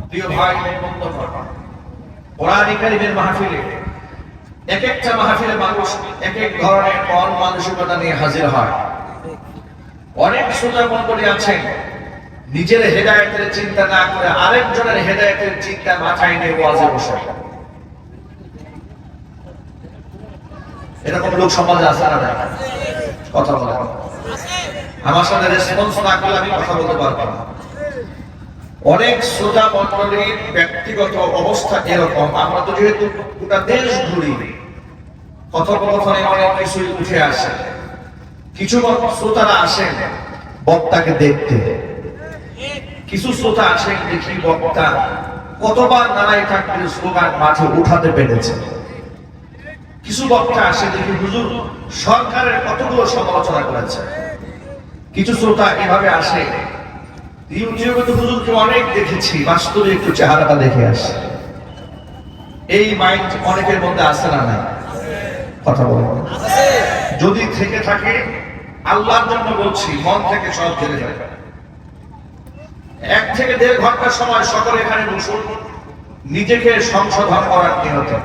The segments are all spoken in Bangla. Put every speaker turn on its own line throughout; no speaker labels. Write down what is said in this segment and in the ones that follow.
প্রিয় ভাই মাহফিলে এক একটা মাহফিলে মানুষ এক এক ধরনের মন মানসিকতা নিয়ে হাজির হয়। অনেক আছেন, নিজের হেদায়েতের চিন্তা না করে আরেকজনের হেদায়েতের চিন্তা মাথায় নিয়ে ওয়াজে বসে এরকম লোক সমাজে আছে না কথা বলে আমার সাথে রেসপন্স না করলে আমি কথা বলতে পারব না। অনেক শ্রোতা মন্ডলীর ব্যক্তিগত অবস্থা এরকম। আমরা তো যেহেতু গোটা দেশ ঘুরি, কথোপকথনে অনেক কিছুই উঠে আসে। কিছু শ্রোতারা আসেন বক্তাকে দেখতে। কিছু শ্রোতা আসেন দেখি বক্তা কতবার নানাই ঠাকুরের স্লোগান মাঠে উঠাতে পেরেছে। কিছু বক্তা আসে দেখি, হুজুর, সরকারের কতগুলো সমালোচনা করেছে? কিছু শ্রোতা এভাবে আসে হুজুরকে অনেক দেখেছি, বাস্তবে একটু চেহারাটা দেখে আসে। এই মাইন্ড অনেকের মধ্যে আসে না নাই? কথা যদি থেকে থাকে, আল্লাহর জন্য বলছি, মন থেকে সব জেনে যাবে। এক থেকে দেড় ঘণ্টা সময় সকলে এখানে বসুন, নিজেকে সংশোধন করার নিয়তে।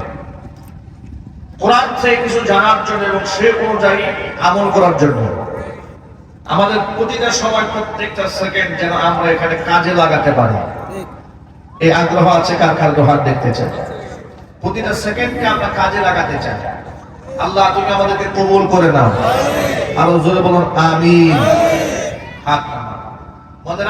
কোরআন থেকে কিছু জানার জন্য এবং সে অনুযায়ী আমল করার জন্য। আমাদের প্রতিটা সময় প্রত্যেকটা সেকেন্ড যেন আমরা এখানে কাজে লাগাতে পারি। এই আগ্রহ আছে কার কার দোহার দেখতে চাই? প্রতিটা সেকেন্ডকে আমরা কাজে লাগাতে চাই। আল্লাহ তুমি আমাদেরকে কবুল করে নাও। আরও জোরে বলুন, আমিন। হাত। মনে